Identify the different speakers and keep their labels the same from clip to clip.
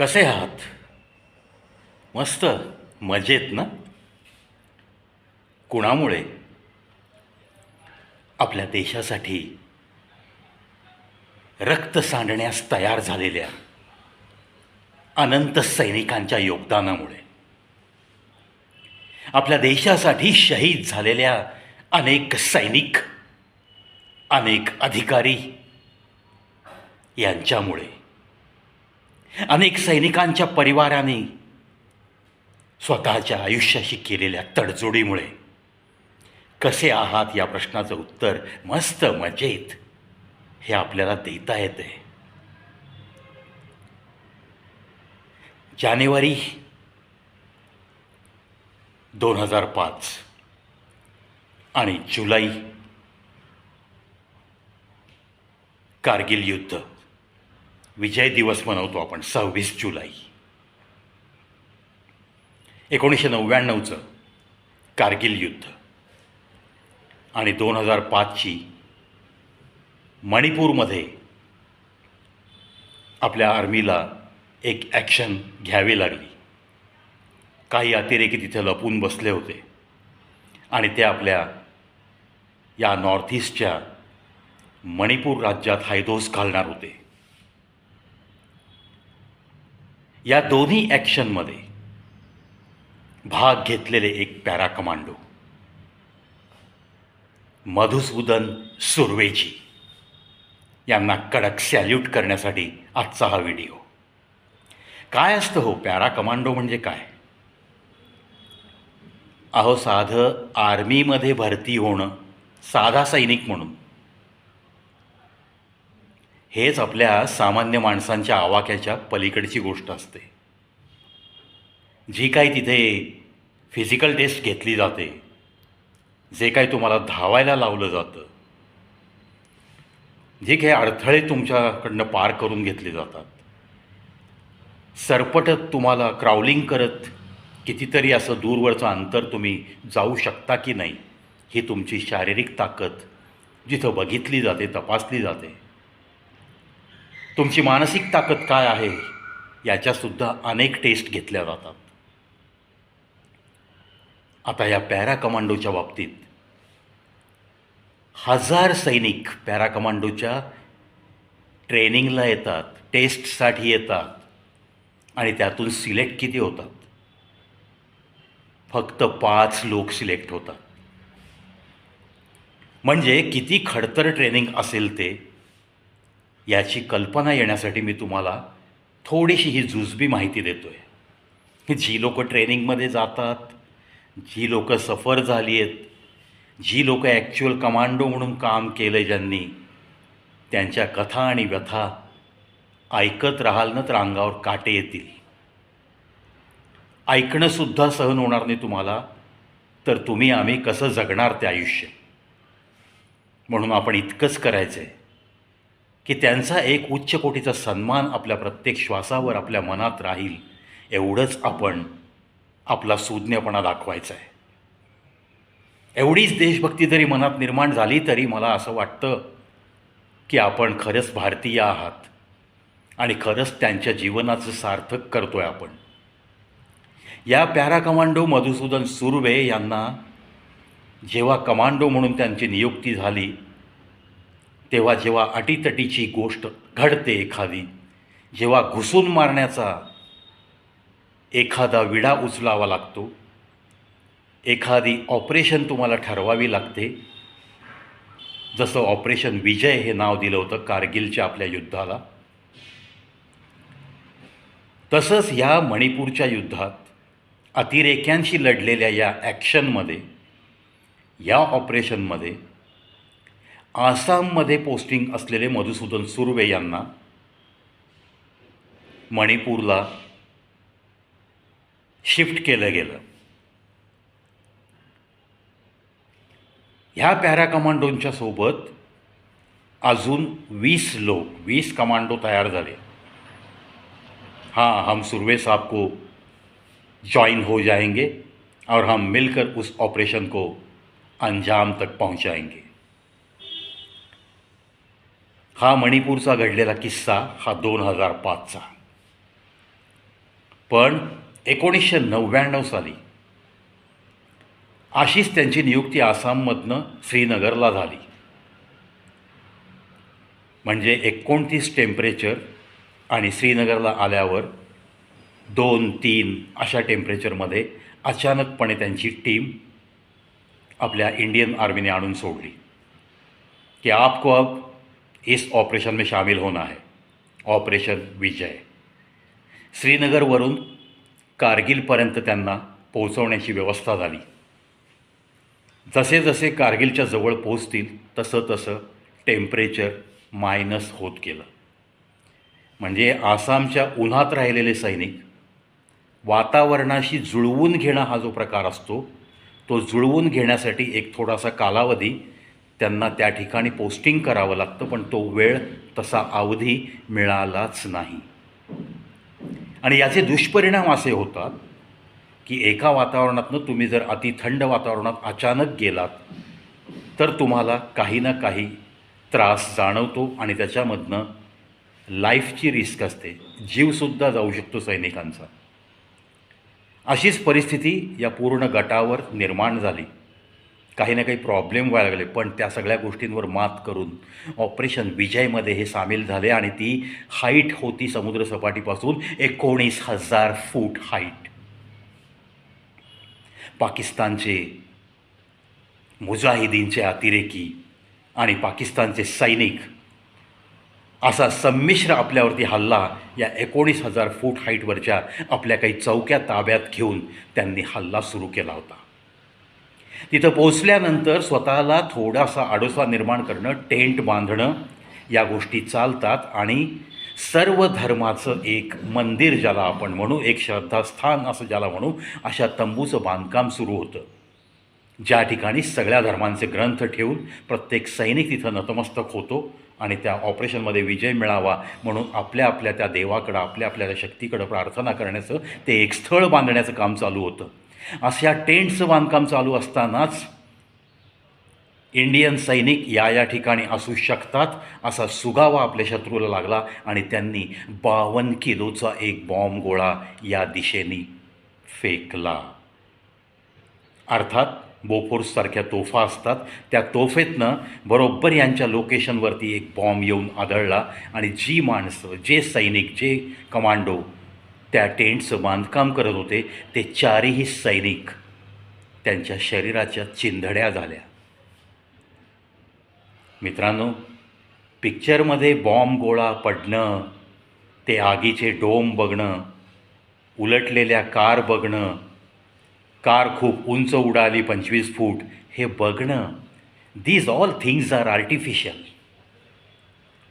Speaker 1: कसे आहात? मस्त मजेत ना? कुणामुळे? आपल्या देशासाठी रक्त सांडण्यास तयार झालेल्या अनंत सैनिकांच्या योगदानामुळे आपल्या देशासाठी शहीद झालेल्या अनेक सैनिक अनेक अधिकारी यांच्यामुळे अनेक सैनिकांच्या परिवाराने स्वतःच्या आयुष्याशी केलेल्या तडजोडीमुळे कसे आहात या प्रश्नाचं उत्तर मस्त मजेत हे आपल्याला देता येते. जानेवारी दोन हजार पाच आणि जुलै कारगिल युद्ध. विजय दिवस मनवतो आपण सव्वीस जुलै. एकोणीसशे नव्याण्णवचं कारगिल युद्ध. आणि दोन हजार पाचची मणिपूरमध्ये आपल्या आर्मीला एक ॲक्शन घ्यावी लागली. काही अतिरेकी तिथे लपून बसले होते. आणि ते आपल्या या नॉर्थ ईस्टच्या मणिपूर राज्यात हायदोस घालणार होते. या दोन्ही ॲक्शनमध्ये भाग घेतलेले एक पॅरा कमांडो मधुसूदन सुर्वेजी यांना कडक सॅल्यूट करण्यासाठी आजचा हा व्हिडिओ. काय असतं हो? पॅरा कमांडो म्हणजे काय? अहो साधं आर्मीमध्ये भरती होणं साधा सैनिक म्हणून. हेच आपल्या सामान्य माणसांच्या आवाक्याच्या पलीकडची गोष्ट असते. जी काही तिथे फिजिकल टेस्ट घेतली जाते जे काही तुम्हाला धावायला लावलं जातं जे काही अडथळे तुमच्याकडनं पार करून घेतले जातात सरपटत तुम्हाला क्राउलिंग करत कितीतरी असं दूरवरचं अंतर तुम्ही जाऊ शकता की नाही ही तुमची शारीरिक ताकद जिथं बघितली जाते तपासली जाते. तुमची मानसिक ताकद काय आहे याच्यासुद्धा अनेक टेस्ट घेतल्या जातात. आता या पॅरा कमांडोच्या बाबतीत हजार सैनिक पॅरा कमांडोच्या ट्रेनिंगला येतात टेस्टसाठी येतात आणि त्यातून सिलेक्ट किती होतात? फक्त पाच लोक सिलेक्ट होतात. म्हणजे किती खडतर ट्रेनिंग असेल ते याची कल्पना येण्यासाठी मी तुम्हाला थोडीशी ही जुजबी माहिती देतो आहे जी लोक ट्रेनिंगमध्ये जातात जी लोक सफर झाली आहेत जी लोक ॲक्च्युअल कमांडो म्हणून काम केलं आहे ज्यांनी त्यांच्या कथा आणि व्यथा ऐकत राहाल ना तर अंगावर काटे येतील. ऐकणंसुद्धा सहन होणार नाही तुम्हाला तर तुम्ही आम्ही कसं जगणार ते आयुष्य? म्हणून आपण इतकंच करायचं आहे की त्यांचा एक उच्च कोटीचा सन्मान आपल्या प्रत्येक श्वासावर आपल्या मनात राहील एवढंच आपण आपला सुज्ञपणा दाखवायचा आहे. एवढीच देशभक्ती जरी मनात निर्माण झाली तरी मला असं वाटतं की आपण खरंच भारतीय आहात आणि खरंच त्यांच्या जीवनाचं सार्थक करतो आहे आपण. या पॅरा कमांडो मधुसूदन सुर्वे यांना जेव्हा कमांडो म्हणून त्यांची नियुक्ती झाली तेव्हा जेव्हा अटीतटीची गोष्ट घडते एखादी जेव्हा घुसून मारण्याचा एखादा विडा उचलावा लागतो एखादी ऑपरेशन तुम्हाला ठरवावी लागते. जसं ऑपरेशन विजय हे नाव दिलं होतं कारगिलच्या आपल्या युद्धाला. तसंच ह्या मणिपूरच्या युद्धात अतिरेक्यांशी लढलेल्या या ॲक्शनमध्ये या ऑपरेशनमध्ये आसाममध्ये पोस्टिंग असलेले मधुसूदन सुर्वे यांना मणिपूरला शिफ्ट केलं गेलं. ह्या पॅरा कमांडोंच्या सोबत अजून वीस लोक वीस कमांडो तयार झाले. हाँ हम सुर्वे साहब को जॉईन हो जाएंगे और हम मिलकर उस ऑपरेशन को अंजाम तक पहुंचाएंगे. हा मणिपूरचा घडलेला किस्सा हा दोन हजार पाचचा. पण एकोणीसशे नव्याण्णव साली अशीच त्यांची नियुक्ती आसाममधनं श्रीनगरला झाली. म्हणजे एकोणतीस टेम्परेचर आणि श्रीनगरला आल्यावर दोन तीन अशा टेम्परेचरमध्ये अचानकपणे त्यांची टीम आपल्या इंडियन आर्मीने आणून सोडली. की आपको आप इस ऑपरेशन में शामिल होना है। ऑपरेशन विजय। श्रीनगरवरून कारगिलपर्यंत त्यांना पोहोचवण्याची व्यवस्था झाली। जसे जसे कारगिलच्या जवळ पोहोचतील तसं तसं टेम्परेचर मायनस होत गेलं। म्हणजे आसामच्या उन्हात राहिलेले सैनिक वातावरणाशी जुळवून घेणं हा जो प्रकार असतो तो जुळवून घेण्यासाठी एक थोडासा कालावधी त्यांना त्या ठिकाणी पोस्टिंग करावं लागतं पण तो वेळ तसा अवधी मिळालाच नाही. आणि याचे दुष्परिणाम असे होतात की एका वातावरणातनं तुम्ही जर अति थंड वातावरणात अचानक गेलात तर तुम्हाला काही ना काही त्रास जाणवतो आणि त्याच्यामधनं लाईफची रिस्क असते. जीवसुद्धा जाऊ शकतो सैनिकांचा. अशीच परिस्थिती या पूर्ण गटावर निर्माण झाली. काही ना काही प्रॉब्लेम व्हायला लागले. पण त्या सगळ्या गोष्टींवर मात करून ऑपरेशन विजयमध्ये हे सामील झाले आणि ती हाईट होती समुद्रसपाटीपासून एकोणीस हजार फूट हाईट पाकिस्तानचे मुजाहिदीनचे अतिरेकी आणि पाकिस्तानचे सैनिक असा संमिश्र आपल्यावरती हल्ला या एकोणीस हजार फूट हाईटवरच्या आपल्या काही चौक्या ताब्यात घेऊन त्यांनी हल्ला सुरू केला होता. तिथं पोचल्यानंतर स्वतःला थोडासा आडोसा निर्माण करणं टेंट बांधणं या गोष्टी चालतात आणि सर्व धर्माचं एक मंदिर ज्याला आपण म्हणू एक श्रद्धास्थान असं ज्याला म्हणू अशा तंबूचं बांधकाम सुरू होतं. ज्या ठिकाणी सगळ्या धर्मांचे ग्रंथ ठेवून प्रत्येक सैनिक तिथं नतमस्तक होतो आणि त्या ऑपरेशनमध्ये विजय मिळावा म्हणून आपल्या आपल्या त्या देवाकडं आपल्या आपल्या शक्तीकडं प्रार्थना करण्याचं ते एक स्थळ बांधण्याचं काम चालू होतं. अशा टेंटचं बांधकाम चालू असतानाच इंडियन सैनिक या या ठिकाणी असू शकतात असा सुगावा आपल्या शत्रूला लागला आणि त्यांनी बावन्न किलोचा एक बॉम्ब गोळा या दिशेने फेकला. अर्थात बोफोर्ससारख्या तोफा असतात. त्या तोफेतनं बरोबर यांच्या लोकेशनवरती एक बॉम्ब येऊन आदळला आणि जी माणसं जे सैनिक जे कमांडो त्या टेंटचं बांधकाम करत होते ते चारही सैनिक त्यांच्या शरीराच्या चिंधड्या झाल्या. मित्रांनो पिक्चरमध्ये बॉम्ब गोळा पडणं ते आगीचे डोम बघणं उलटलेल्या कार बघणं कार खूप उंच उडाली पंचवीस फूट हे बघणं these all things are artificial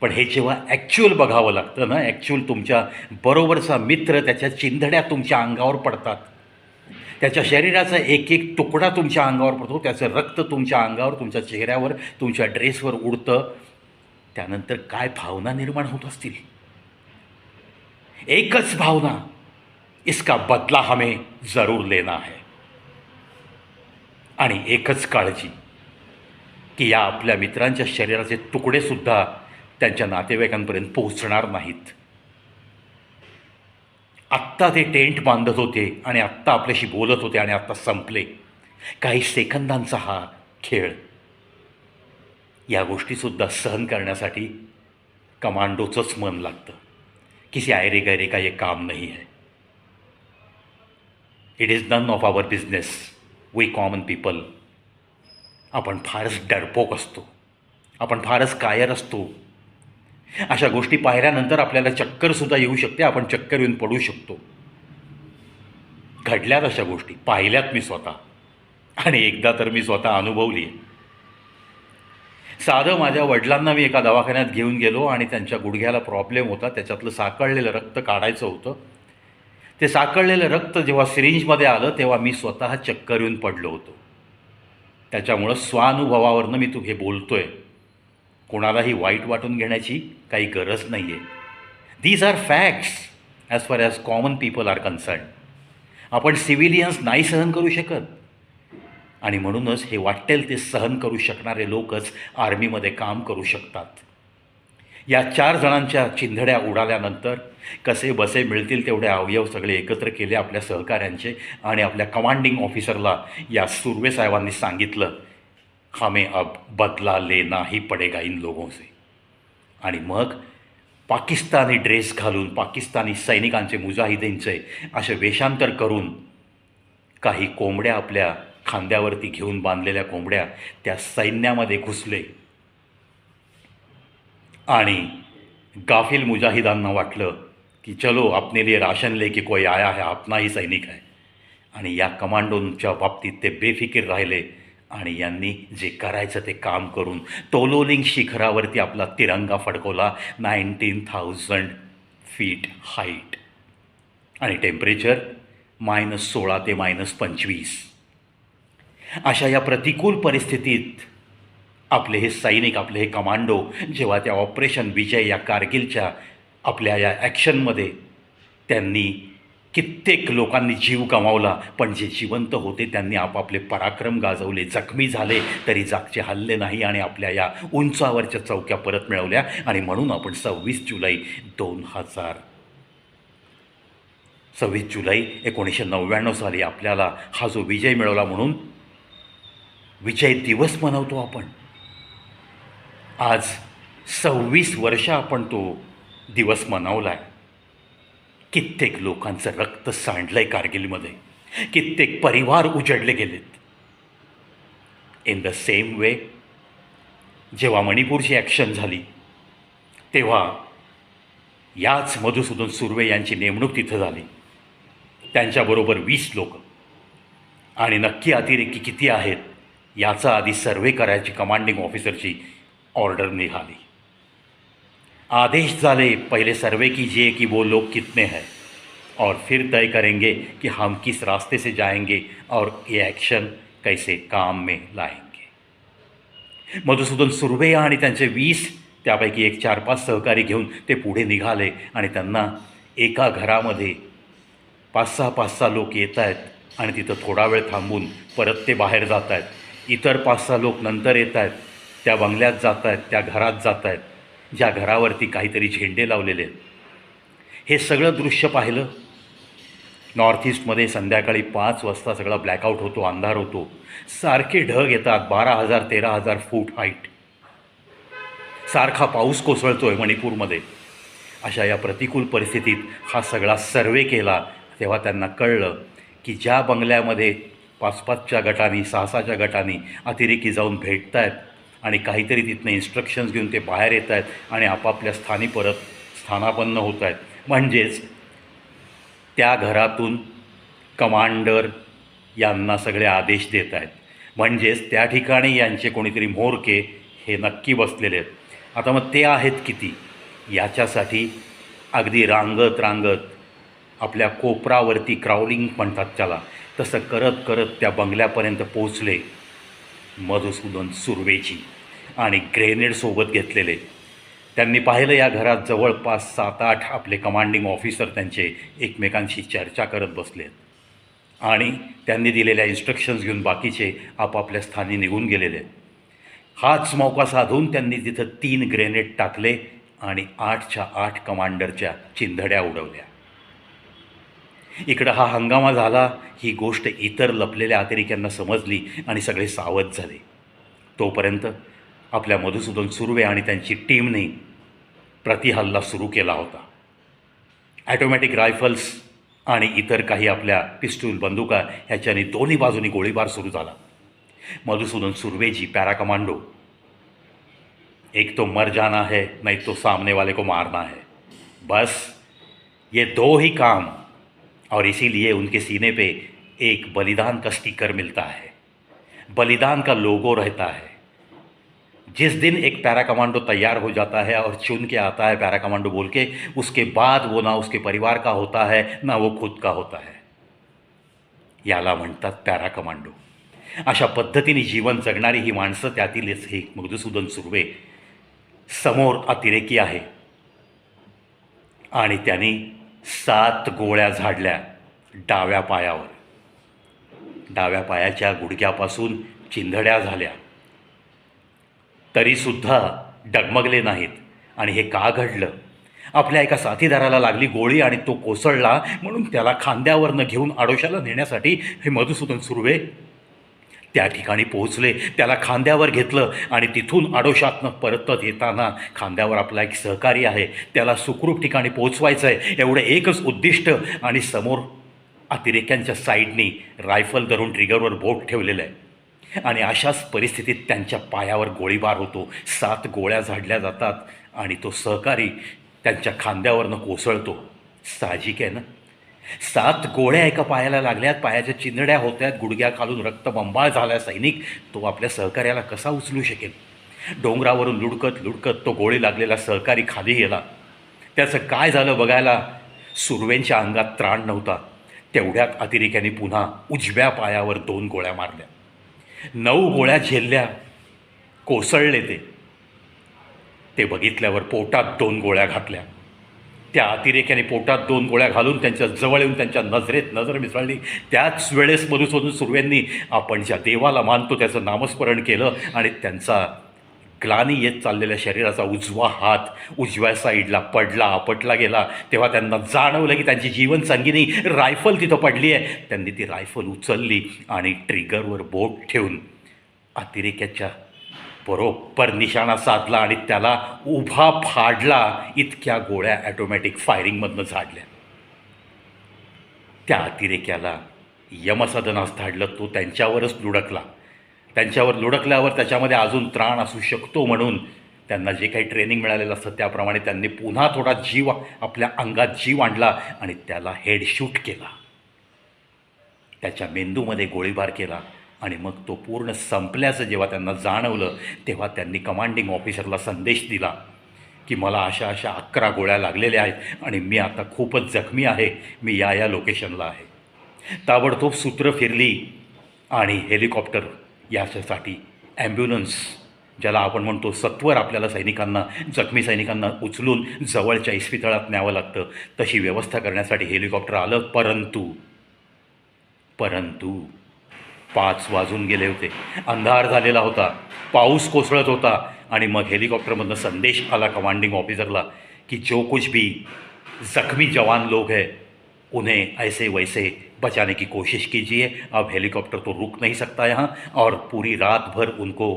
Speaker 1: पण हे जेव्हा ॲक्च्युअल बघावं लागतं ना ॲक्च्युअल तुमच्या बरोबरचा मित्र त्याच्या चिंधड्या तुमच्या अंगावर पडतात. त्याच्या शरीराचा एक एक तुकडा तुमच्या अंगावर पडतो त्याचं रक्त तुमच्या अंगावर तुमच्या चेहऱ्यावर तुमच्या ड्रेसवर उडतं. त्यानंतर काय भावना निर्माण होत असतील? एकच भावना इसका बदला हमें जरूर लेना है. आणि एकच काळजी की या आपल्या मित्रांच्या शरीराचे तुकडेसुद्धा त्यांच्या नातेवाईकांपर्यंत पोहोचणार नाहीत. आत्ता ते टेंट बांधत होते आणि आत्ता आपल्याशी बोलत होते आणि आत्ता संपले. काही सेकंदांचा हा खेळ. या गोष्टीसुद्धा सहन करण्यासाठी कमांडोचंच मन लागतं. किसी आयरे गैरे का ये काम नाही है it is none of our business we common people आपण फारच डरपोक असतो. आपण फारच कायर असतो. अशा गोष्टी पाहिल्यानंतर आपल्याला चक्करसुद्धा येऊ शकते आपण चक्कर येऊन पडू शकतो. घडल्यात अशा गोष्टी पाहिल्यात मी स्वतः. आणि एकदा तर मी स्वतः अनुभवली. आहे साधं माझ्या वडिलांना मी एका दवाखान्यात घेऊन गेलो आणि त्यांच्या गुडघ्याला प्रॉब्लेम होता. त्याच्यातलं साकळलेलं रक्त काढायचं होतं. ते साकळलेलं रक्त जेव्हा सिरिंजमध्ये आलं तेव्हा मी स्वतः चक्कर येऊन पडलो होतो. त्याच्यामुळं स्वानुभवावरनं मी तू हे बोलतो आहे कोणालाही वाईट वाटून घेण्याची काही गरज नाही आहे these are facts as far as common people are concern आपण सिव्हिलियन्स नाही सहन करू शकत. आणि म्हणूनच हे वाटेल ते सहन करू शकणारे लोकच आर्मीमध्ये काम करू शकतात. या चार जणांच्या चिंधड्या उडाल्यानंतर कसे बसे मिळतील तेवढे अवयव सगळे एकत्र केले आपल्या सहकाऱ्यांचे आणि आपल्या कमांडिंग ऑफिसरला या सुर्वे साहेबांनी सांगितलं. हमें अब बदला लेना ही पडेगा इन लोगों से। आणि मग पाकिस्तानी ड्रेस घालून पाकिस्तानी सैनिकांचे मुजाहिदींचे असे वेषांतर करून काही कोंबड्या आपल्या खांद्यावरती घेऊन बांधलेल्या कोंबड्या त्या सैन्यामध्ये घुसले. आणि गाफिल मुजाहिदांना वाटलं की चलो अपने लिए राशन ले की कोई आया है अपनाही सैनिक आहे आणि या कमांडोंच्या बाबतीत ते बेफिकीर राहिले. आणि यांनी जे करायचं ते काम करून तोलोलिंग शिखरावरती आपला तिरंगा फडकवला. Nineteen thousand feet height. आणि टेम्परेचर मायनस सोळा ते मायनस पंचवीस. अशा या प्रतिकूल परिस्थितीत आपले हे सैनिक आपले हे कमांडो जेव्हा त्या ऑपरेशन विजय या कारगिलच्या आपल्या या ॲक्शनमध्ये त्यांनी कित्येक लोकांनी जीव गमावला पण जे जिवंत होते त्यांनी आपापले पराक्रम गाजवले जखमी झाले तरी जागचे हल्ले नाही आणि आपल्या या उंचावरच्या चौक्या परत मिळवल्या आणि म्हणून आपण सव्वीस जुलै दोन हजार सव्वीस जुलै एकोणीसशे नव्याण्णव साली आपल्याला हा जो विजय मिळवला म्हणून विजय दिवस मनवतो आपण. आज सव्वीस वर्ष आपण तो दिवस मनवला आहे कित्येक लोकांचं रक्त सांडलं आहे कारगिलमध्ये. कित्येक परिवार उजडले गेलेत. इन द सेम वे जेव्हा मणिपूरची ॲक्शन झाली तेव्हा याच मधुसूदन सुर्वे यांची नेमणूक तिथं झाली. त्यांच्याबरोबर वीस लोक. आणि नक्की अतिरेकी किती आहेत याचा आधी सर्वे करायची कमांडिंग ऑफिसरची ऑर्डर निघाली. आदेश झाले पहले सर्वे कीजिए कि वो लोग कितने हैं। और फिर तय करेंगे कि हम किस रास्ते से जाएंगे और ये ॲक्शन कैसे काम में लाएंगे। मधुसूदन सुर्वे आणि त्यांचे वीस त्यापैकी एक चार पाच सहकारी घेऊन ते पुढे निघाले आणि त्यांना एका घरामध्ये पाच सहा पाच सहा लोक येत आहेत आणि तिथं थोडा वेळ थांबून परत ते बाहेर जात आहेत. इतर पाच सहा लोक नंतर येत आहेत. त्या बंगल्यात जात आहेत त्या घरात जात आहेत. ज्या घरावरती काहीतरी झेंडे लावलेले आहेत. हे सगळं दृश्य पाहिलं. नॉर्थ ईस्टमध्ये संध्याकाळी पाच वाजता सगळा ब्लॅकआउट होतो अंधार होतो. सारखे ढग येतात बारा हजार तेरा हजार फूट हाईट सारखा पाऊस कोसळतो आहे मणिपूरमध्ये. अशा या प्रतिकूल परिस्थितीत हा सगळा सर्वे केला तेव्हा त्यांना कळलं की ज्या बंगल्यामध्ये पाच पाचच्या गटांनी सहा सहाच्या गटांनी अतिरेकी जाऊन भेटत आहेत आणि काहीतरी तिथनं इन्स्ट्रक्शन्स घेऊन ते बाहेर येत आहेत आणि आपापल्या स्थानी परत स्थानापन्न होत आहेत. म्हणजेच त्या घरातून कमांडर यांना सगळे आदेश देत आहेत. म्हणजेच त्या ठिकाणी यांचे कोणीतरी म्होरके हे नक्की बसलेले आहेत. आता मग ते आहेत किती? याच्यासाठी अगदी रांगत रांगत आपल्या कोपरावरती क्राउलिंग म्हणतात त्याला. तसं करत करत त्या बंगल्यापर्यंत पोचले मधुसूदन सुर्वेची आणि ग्रेनेडसोबत घेतलेले. त्यांनी पाहिलं या घरात जवळपास सात आठ आपले कमांडिंग ऑफिसर त्यांचे एकमेकांशी चर्चा करत बसलेत. आणि त्यांनी दिलेल्या इन्स्ट्रक्शन्स घेऊन बाकीचे आपापल्या स्थानी निघून गेलेले. आहेत. हाच मौका साधून त्यांनी तिथं तीन ग्रेनेड टाकले आणि आठच्या आठ कमांडरच्या चिंधड्या उडवल्या. इकडं हा हंगामा झाला ही गोष्ट इतर लपलेल्या अतिरेक्यांना समजली आणि सगळे सावध झाले. तोपर्यंत आपल्या मधुसूदन सुर्वे आणि त्यांची टीमने प्रतिहल्ला सुरू केला होता. ॲटोमॅटिक रायफल्स आणि इतर काही आपल्या पिस्टूल बंदुका ह्याच्याने दोन्ही बाजूनी गोळीबार सुरू झाला. मधुसूदन सुर्वेजी पॅरा कमांडो एक तो मर जाना है नहीं तो सामने वाले को मारना है. बस ये दो ही काम और इसीलिए उनके सीने पे एक बलिदान का स्टिकर मिलता है। बलिदान का लोगो रहता है। जिस दिन एक पैरा कमांडो तैयार हो जाता है और चुन के आता है पैरा कमांडो बोल के उसके बाद वो ना उसके परिवार का होता है ना वो खुद का होता है। याला म्हणतात पॅरा कमांडो अशा पद्धतीने जीवन जगणारी ही माणसं त्यातीलच हे मधुसूदन सुर्वे समोर अतिरेकी आहे. आणि त्यांनी सात गोळ्या झाडल्या डाव्या पायावर. डाव्या पायाच्या गुडघ्यापासून चिंधड्या झाल्या. तरीसुद्धा डगमगले नाहीत आणि हे का घडलं? आपल्या एका साथीदाराला लागली गोळी आणि तो कोसळला म्हणून त्याला खांद्यावरनं घेऊन आडोशाला नेण्यासाठी हे मधुसूदन सुर्वे त्या ठिकाणी पोहोचले. त्याला खांद्यावर घेतलं आणि तिथून आडोशातनं परतत येताना खांद्यावर आपला एक सहकारी आहे. त्याला सुखरूप ठिकाणी पोहोचवायचं आहे एवढं एकच उद्दिष्ट आणि समोर अतिरेक्यांच्या साईडनी रायफल धरून ट्रिगरवर बोट ठेवलेलं आहे. आणि अशाच परिस्थितीत त्यांच्या पायावर गोळीबार होतो. सात गोळ्या झाडल्या जातात आणि तो सहकारी त्यांच्या खांद्यावरनं कोसळतो. साहजिक आहे ना? सात गोळ्या एका पायाला लागल्यात पायाच्या चिंदड्या होत्यात गुडघ्या खालून रक्तबंबाळ झाला सैनिक. तो आपल्या सहकार्याला कसा उचलू शकेल? डोंगरावरून लुडकत लुडकत तो गोळी लागलेला सहकारी खाली गेला. त्याचं काय झालं बघायला? सुर्वेंच्या अंगात त्राण नव्हता. तेवढ्यात अतिरेक्याने पुन्हा उजव्या पायावर दोन गोळ्या मारल्या. नऊ गोळ्या झेलल्या. कोसळले ते. ते बघितल्यावर पोटात दोन गोळ्या घातल्या. त्या अतिरेक्याने पोटात दोन गोळ्या घालून त्यांच्या जवळ येऊन त्यांच्या नजरेत नजर मिसळली. त्याच वेळेस मधुसूदन सुर्व्यांनी आपण ज्या देवाला मानतो त्याचं नामस्मरण केलं आणि त्यांचा ग्लानी येत चाललेल्या शरीराचा उजवा हात उजव्या साईडला पडला आपटला गेला. तेव्हा त्यांना जाणवलं की त्यांची जीवनसंगिनी रायफल तिथं पडली आहे त्यांनी ती रायफल उचलली आणि ट्रिगरवर बोट ठेवून अतिरेक्याच्या बरोबर निशाणा साधला आणि त्याला उभा फाडला इतक्या गोळ्या ॲटोमॅटिक फायरिंगमधनं झाडल्या. त्या अतिरेक्याला यमसदनास धाडलं तो त्यांच्यावरच लुडकला. त्यांच्यावर लुडकल्यावर त्याच्यामध्ये अजून त्राण असू शकतो म्हणून त्यांना जे काही ट्रेनिंग मिळालेलं असतं त्याप्रमाणे त्यांनी पुन्हा थोडा जीव आपल्या अंगात जीव आणला आणि त्याला हेडशूट केला. त्याच्या मेंदूमध्ये गोळीबार केला. आणि मग तो पूर्ण संपल्याचं जेव्हा त्यांना जाणवलं तेव्हा त्यांनी कमांडिंग ऑफिसरला संदेश दिला की मला अशा अशा अकरा गोळ्या लागलेल्या आहेत आणि मी आता खूपच जखमी आहे. मी या या लोकेशनला आहे. ताबडतोब सूत्र फिरली आणि हेलिकॉप्टर याच्यासाठी ॲम्ब्युलन्स ज्याला आपण म्हणतो सत्वर आपल्याला सैनिकांना जखमी सैनिकांना उचलून जवळच्या इस्पितळात न्यावं लागतं. तशी व्यवस्था करण्यासाठी हेलिकॉप्टर आलं परंतु परंतु पाच वाजून गेले होते. अंधार झालेला होता. पाऊस कोसळत होता. आणि मग हेलिकॉप्टरमधनं संदेश आला कमांडिंग ऑफिसरला की जो कुछ भी जख्मी जवान लोग हैं उन्हें ऐसे वैसे बचाने की कोशिश कीजिए। अब हेलीकॉप्टर तो रुक नहीं सकता यहाँ और पूरी रात भर उनको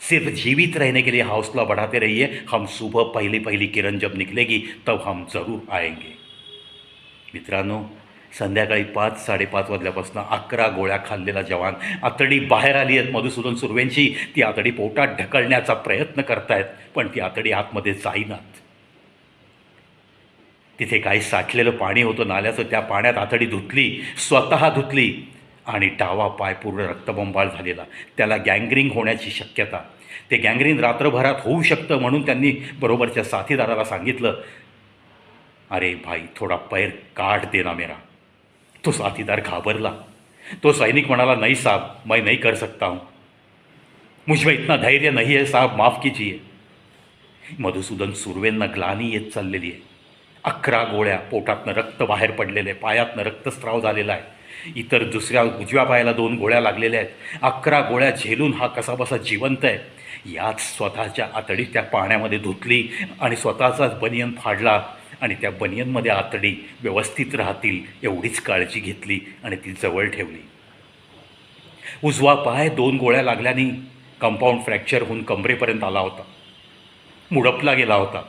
Speaker 1: सिर्फ जीवित रहने के लिए हौसला बढ़ाते रहिए। हम सुबह पहली पहली किरण जब निकलेगी तब हम ज़रूर आएंगे। मित्रांनो संध्याकाळी पाच साडेपाच वाजल्यापासून अकरा गोळ्या खाल्लेला जवान आतडी बाहेर आली आहेत मधुसूदन सुर्वेंची. ती आतडी पोटात ढकलण्याचा प्रयत्न करतायत पण ती आतडी आतमध्ये जाईनात. तिथे काही साठलेलं पाणी होतं नाल्याचं त्या पाण्यात आतडी धुतली स्वतः धुतली आणि डावा पाय पूर्ण रक्तबंबाळ झालेला. त्याला गँग्रिंग होण्याची शक्यता. ते गँग्रिंग रात्रभरात होऊ शकतं म्हणून त्यांनी बरोबरच्या साथीदाराला सांगितलं अरे भाई थोडा पैर काट देना मेरा. तो साथीदार घाबरला. तो सैनिक म्हणाला नहीं साहब मैं नहीं कर सकता हूँ. मुझ में इतना धैर्य नहीं है साहब माफ़ कीजिए. मधुसूदन सुर्वेंना ग्लानी येत चाललेली आहे. अकरा गोळ्या पोटातनं रक्त बाहेर पडलेले पायातनं रक्तस्राव झालेला आहे. इतर दुसऱ्या उजव्या पायाला दोन गोळ्या लागलेल्या आहेत. अकरा गोळ्या झेलून हा कसाबसा जिवंत आहे. याच स्वतःच्या आतडी त्या पाण्यामध्ये धुतली आणि स्वतःचाच बनियन फाडला. आणि त्या बनियनमध्ये आतडी व्यवस्थित राहतील एवढीच काळजी घेतली आणि ती जवळ ठेवली. उजवा पाय दोन गोळ्या लागल्याने कंपाऊंड फ्रॅक्चर होऊन कमरेपर्यंत आला होता. मुडपला गेला होता.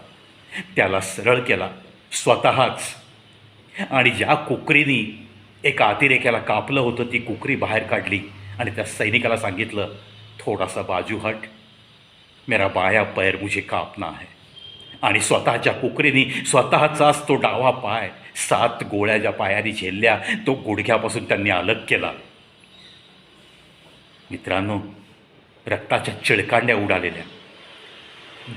Speaker 1: त्याला सरळ केला. स्वतःच. आणि ज्या कुकरीनी एका अतिरेक्याला कापलं होतं ती कुकरी बाहेर काढली आणि त्या सैनिकाला सांगितलं थोडासा बाजू हट मेरा बाया पैर मुझे कापना है. आणि स्वतःच्या कुकरीने स्वतःचाच तो डावा पाय. सात गोळ्या ज्या पायाने झेलल्या तो गुडघ्यापासून त्यांनी अलग केला. मित्रांनो रक्ताच्या चिळकांड्या उडालेल्या.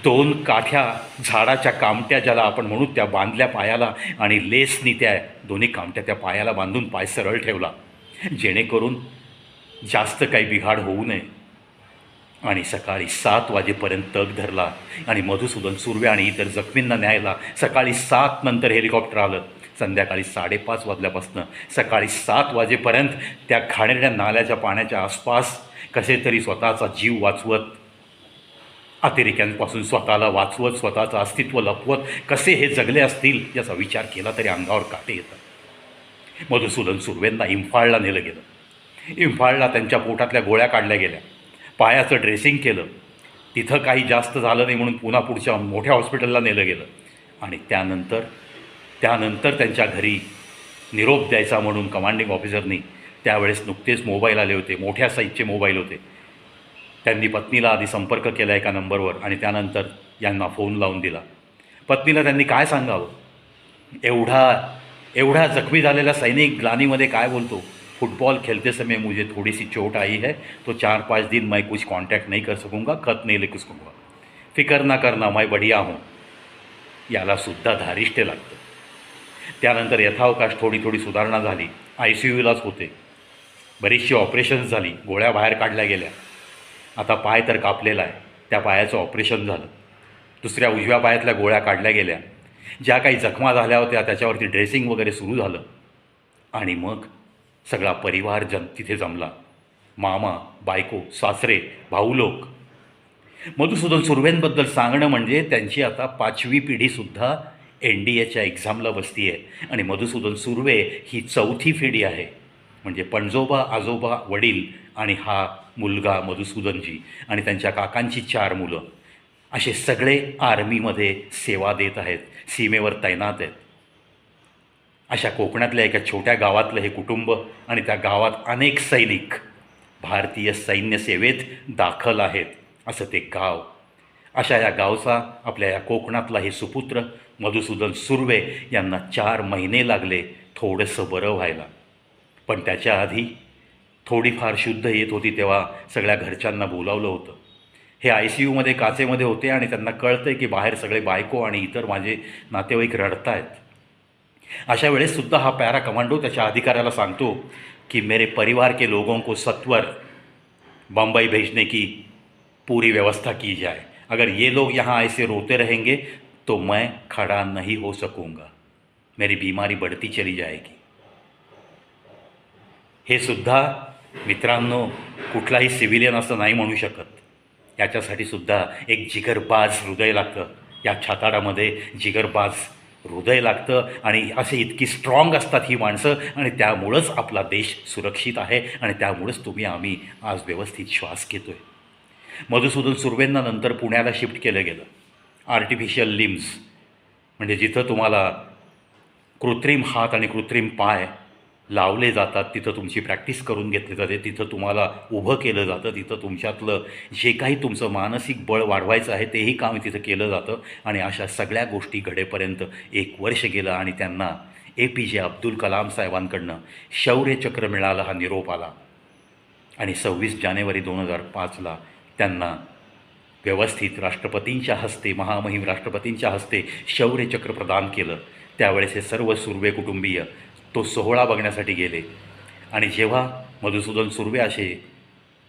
Speaker 1: दोन काठ्या झाडाच्या कामट्या ज्याला आपण म्हणू त्या बांधल्या पायाला आणि लेसनी त्या दोन्ही कामट्या त्या पायाला बांधून पाय सरळ ठेवला. जेणेकरून जास्त काही बिघाड होऊ नये. आणि सकाळी सात वाजेपर्यंत तग धरला आणि मधुसूदन सुर्वे आणि इतर जखमींना न्यायला सकाळी सात नंतर हेलिकॉप्टर आलं. संध्याकाळी साडेपाच वाजल्यापासून सकाळी सात वाजेपर्यंत त्या घाणेरड्या नाल्याच्या पाण्याच्या आसपास कसे तरी स्वतःचा जीव वाचवत अतिरेक्यांपासून स्वतःला वाचवत स्वतःचं अस्तित्व लपवत कसे हे जगले असतील याचा विचार केला तरी अंगावर काटे येतात. मधुसूदन सुर्वेंना इम्फाळला नेलं गेलं. इम्फाळला त्यांच्या पोटातल्या गोळ्या काढल्या गेल्या. पायाचं ड्रेसिंग केलं. तिथं काही जास्त झालं नाही म्हणून पुन्हा पुढच्या मोठ्या हॉस्पिटलला नेलं गेलं. आणि त्यानंतर त्यानंतर त्यांच्या घरी निरोप द्यायचा म्हणून कमांडिंग ऑफिसरनी त्यावेळेस नुकतेच मोबाईल आले होते. मोठ्या साईजचे मोबाईल होते. त्यांनी पत्नीला आधी संपर्क केला एका नंबरवर आणि त्यानंतर यांना फोन लावून दिला. पत्नीला त्यांनी काय सांगावं? एवढा एवढा जखमी झालेला सैनिक ग्लानीमध्ये काय बोलतो? फुटबॉल खेलते समय मुझे थोड़ी सी चोट आई है तो चार पाँच दिन मैं कुछ कांटेक्ट नहीं कर सकूँगा खत नहीं लिख सकूँगा। फिकर ना करना मैं बढ़िया हूँ। याला सुद्धा धारिष्ट्य लागतं। त्यानंतर यथावकाश थोडी थोडी सुधारणा झाली आय सी यूलाच होते। बरीचशी ऑपरेशन्स झाली गोळ्या बाहेर काढल्या गेल्या. आता पाय तर कापलेला आहे त्या पायाचं ऑपरेशन झालं. दुसऱ्या उजव्या पायातल्या गोळ्या काढल्या गेल्या. ज्या काही जखमा झाल्या होत्या त्याच्यावरती ड्रेसिंग वगैरे सुरू झालं. आणि मग? सगळा परिवार जम तिथे जमला. मामा बायको सासरे भाऊ लोक मधुसूदन सुर्वेंबद्दल सांगणं म्हणजे त्यांची आता पाचवी पिढीसुद्धा एन डी एच्या एक्झामला बसती आहे. आणि मधुसूदन सुर्वे ही चौथी पिढी आहे. म्हणजे पणजोबा आजोबा वडील आणि हा मुलगा मधुसूदनजी आणि त्यांच्या काकांची चार मुलं. असे सगळे आर्मीमध्ये सेवा देत आहेत. सीमेवर तैनात आहेत. अशा कोकणातल्या एका छोट्या गावातलं हे कुटुंब आणि त्या गावात अनेक सैनिक भारतीय सैन्यसेवेत दाखल आहेत असं ते गाव. अशा या गावचा आपल्या या कोकणातला हे सुपुत्र मधुसूदन सुर्वे यांना चार महिने लागले थोडंसं बरं व्हायला. पण त्याच्या आधी थोडीफार शुद्ध येत होती तेव्हा सगळ्या घरच्यांना बोलावलं होतं. हे आय सी यूमध्ये काचेमध्ये होते आणि त्यांना कळतं आहे की बाहेर सगळे बायको आणि इतर माझे नातेवाईक रडतायत. अशा वेळेस सुद्धा हा पॅरा कमांडो त्याच्या अधिकाऱ्याला सांगतो कि मेरे परिवार के लोगों को सत्वर बम्बई भेजने की पूरी व्यवस्था की जाए। अगर ये लोग यहाँ ऐसे रोते रहेंगे तो मैं खड़ा नहीं हो सकूँगा। मेरी बीमारी बढ़ती चली जाएगी। हे सुद्धा मित्रांनो कुठलाही सिव्हिलियन असं नाही म्हणू शकत। याच्यासाठी सुद्धा एक जिगरबाज हृदय लागतं। या छाताडामध्ये जिगरबाज हृदय लागतं आणि असे इतकी स्ट्रॉंग असतात ही माणसं आणि त्यामुळंच आपला देश सुरक्षित आहे आणि त्यामुळंच तुम्ही आम्ही आज व्यवस्थित श्वास घेतो आहे मधुसूदन सुर्वेंना नंतर पुण्याला शिफ्ट केलं गेलं. आर्टिफिशियल लिम्स म्हणजे जिथं तुम्हाला कृत्रिम हात आणि कृत्रिम पाय लावले जातात तिथं तुमची प्रॅक्टिस करून घेतली जाते तिथं तुम्हाला उभं केलं जातं तिथं तुमच्यातलं जे काही तुमचं मानसिक बळ वाढवायचं आहे तेही काम तिथं केलं जातं. आणि अशा सगळ्या गोष्टी घडेपर्यंत एक वर्ष गेलं आणि त्यांना ए पी जे अब्दुल कलाम साहेबांकडनं शौर्यचक्र मिळालं हा निरोप आला. आणि सव्वीस जानेवारी दोन हजार पाचला त्यांना व्यवस्थित राष्ट्रपतींच्या हस्ते महामहिम राष्ट्रपतींच्या हस्ते शौर्यचक्र प्रदान केलं. त्यावेळेस हे सर्व सुर्वे कुटुंबीय तो सोहळा बघण्यासाठी गेले. आणि जेव्हा मधुसूदन सुर्वे असे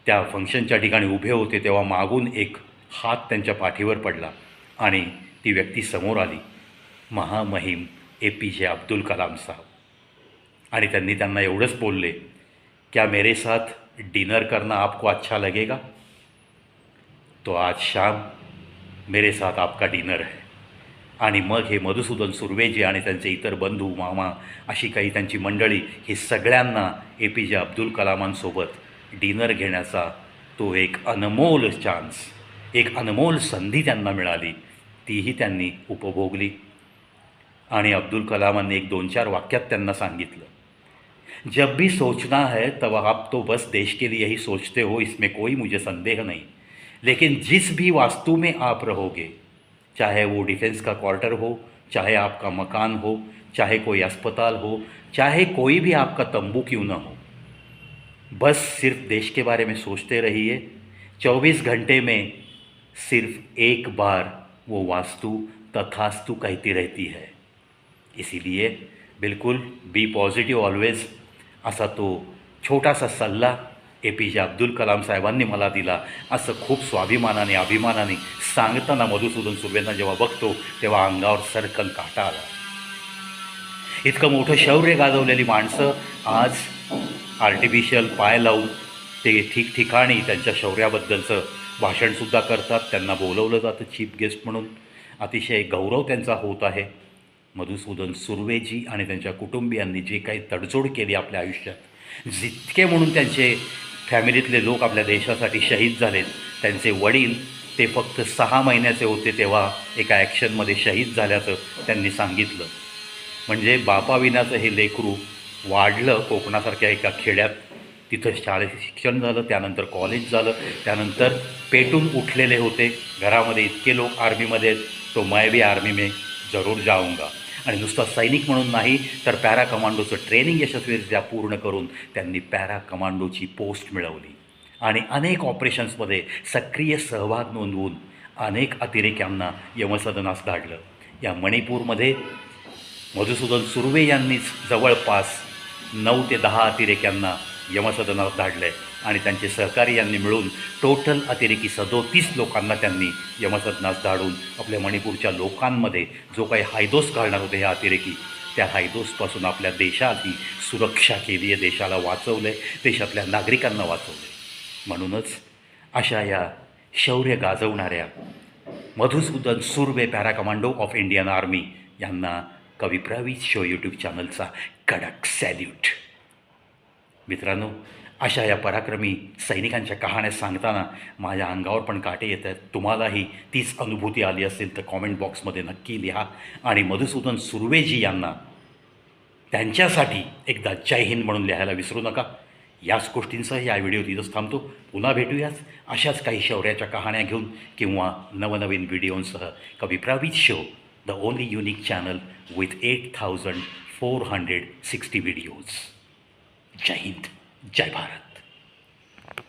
Speaker 1: त्या फंक्शनच्या ठिकाणी उभे होते तेव्हा मागून एक हात त्यांच्या पाठीवर पडला आणि ती व्यक्ती समोर आली. महामहिम ए पी जे अब्दुल कलाम साहब. आणि त्यांनी त्यांना एवढंच बोलले क्या मेरे साथ डिनर करना आपको अच्छा लगेगा? तो आज शाम मेरे साथ आपका डिनर है. आणि मग हे मधुसूदन सुर्वेजी आणि त्यांचे इतर बंधू मामा अशी काही त्यांची मंडळी हे सगळ्यांना ए पी जे अब्दुल कलामांसोबत डिनर घेण्याचा तो एक अनमोल चान्स एक अनमोल संधी त्यांना मिळाली. तीही त्यांनी उपभोगली. आणि अब्दुल कलामांनी एक दोन चार वाक्यात त्यांना सांगितलं जब भी सोचना है तब आप तो बस देश के लिए ही सोचते हो इसमें कोई मुझे संदेह नहीं. लेकिन जिस भी वास्तु में आप रहोगे चाहे वो डिफेंस का क्वार्टर हो, चाहे आपका मकान हो, चाहे कोई अस्पताल हो, चाहे कोई भी आपका तंबू क्यों ना हो। बस सिर्फ़ देश के बारे में सोचते रहिए। चौबीस घंटे में सिर्फ़ एक बार वो वास्तु तथास्तु कहती रहती है। इसीलिए बिल्कुल बी पॉजिटिव ऑलवेज ऐसा तो छोटा सा सल्ला ए पी जे अब्दुल कलाम साहेबांनी मला दिला. असं खूप स्वाभिमानाने अभिमानाने सांगताना मधुसूदन सुर्वेंना जेव्हा बघतो तेव्हा अंगावर सरकन काटा आला. इतकं मोठं शौर्य गाजवलेली माणसं आज आर्टिफिशियल पाय लावून ते ठिकठिकाणी त्यांच्या शौर्याबद्दलचं भाषणसुद्धा करतात. त्यांना बोलवलं जातं चीफ गेस्ट म्हणून. अतिशय गौरव त्यांचा होत आहे. मधुसूदन सुर्वेजी आणि त्यांच्या कुटुंबियांनी जे काही तडजोड केली आपल्या आयुष्यात जितके म्हणून त्यांचे फॅमिलीतले लोक आपल्या देशासाठी शहीद झालेत. त्यांचे वडील ते फक्त सहा महिन्याचे होते तेव्हा एका ॲक्शनमध्ये शहीद झाल्याचं त्यांनी सांगितलं. म्हणजे बापाविनाचं हे लेकरू वाढलं कोकणासारख्या एका खेड्यात. तिथं शाळेत शिक्षण झालं त्यानंतर कॉलेज झालं त्यानंतर पेटून उठलेले होते. घरामध्ये इतके लोक आर्मीमध्ये आहेत, तो मैं भी आर्मी में जरूर जाऊंगा आणि नुसता सैनिक म्हणून नाही तर पॅरा कमांडोचं ट्रेनिंग यशस्वीरित्या पूर्ण करून त्यांनी पॅरा कमांडोची पोस्ट मिळवली. आणि अनेक ऑपरेशन्समध्ये सक्रिय सहभाग नोंदवून अनेक अतिरेक्यांना यमसदनास धाडलं या मणिपूरमध्ये मधुसूदन सुर्वे यांनीच जवळपास नऊ ते दहा अतिरेक्यांना यमसदनात धाडलं आहे आणि त्यांचे सहकारी यांनी मिळून टोटल अतिरेकी सदोतीस लोकांना त्यांनी यमसदनास धाडून आपल्या मणिपूरच्या लोकांमध्ये जो काही हायदोस घालणार होते ह्या अतिरेकी त्या हायदोसपासून आपल्या देशाची सुरक्षा केली आहे देशाला वाचवलं आहे देशातल्या नागरिकांना वाचवलं आहे म्हणूनच अशा या शौर्य गाजवणाऱ्या Madhusudan Surve para commando of Indian army यांना कवी शो यूट्यूब चॅनलचा कडक सॅल्यूट. मित्रांनो अशा या पराक्रमी सैनिकांच्या कहाण्या सांगताना माझ्या अंगावर पण काटे येत आहेत. तुम्हालाही तीच अनुभूती आली असेल तर कॉमेंट बॉक्समध्ये नक्की लिहा. आणि मधुसूदन सुर्वेजी यांना त्यांच्यासाठी एकदा जय हिंद म्हणून लिहायला विसरू नका. याच गोष्टींसह या व्हिडिओ तिथंच थांबतो. पुन्हा भेटूयाच अशाच काही शौर्याच्या कहाण्या घेऊन किंवा नवनवीन व्हिडिओंसह Kavi Pravit show the only unique channel with eight thousand four hundred sixty videos Jai Hind. Jai Bharat.